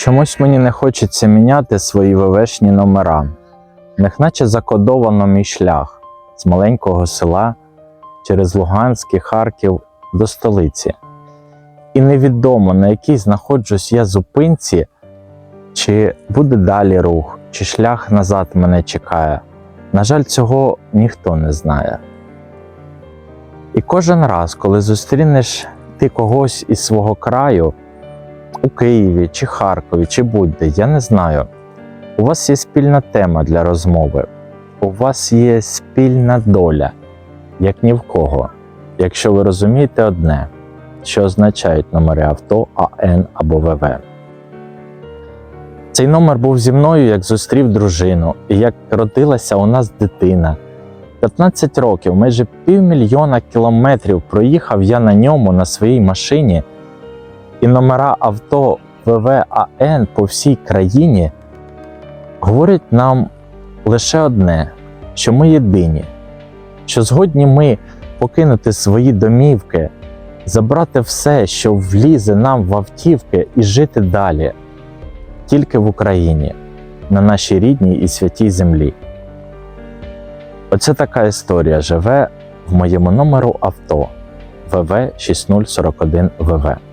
Чомусь мені не хочеться міняти свої ВВшні номера. Них наче закодовано мій шлях з маленького села через Луганськ і Харків до столиці. І невідомо, на якій знаходжусь я зупинці, чи буде далі рух, чи шлях назад мене чекає. На жаль, цього ніхто не знає. І кожен раз, коли зустрінеш ти когось із свого краю, у Києві чи Харкові, чи будь-де, я не знаю. У вас є спільна тема для розмови, у вас є спільна доля, як ні в кого, якщо ви розумієте одне, що означають номери авто АН або ВВ. Цей номер був зі мною, як зустрів дружину, і як родилася у нас дитина. 15 років, майже півмільйона кілометрів проїхав я на ньому на своїй машині, і номера авто ВВАН по всій країні говорять нам лише одне, що ми єдині, що згодні ми покинути свої домівки, забрати все, що влізе нам в автівки, і жити далі, тільки в Україні, на нашій рідній і святій землі. Оце така історія живе в моєму номеру авто ВВ 6041 ВВ.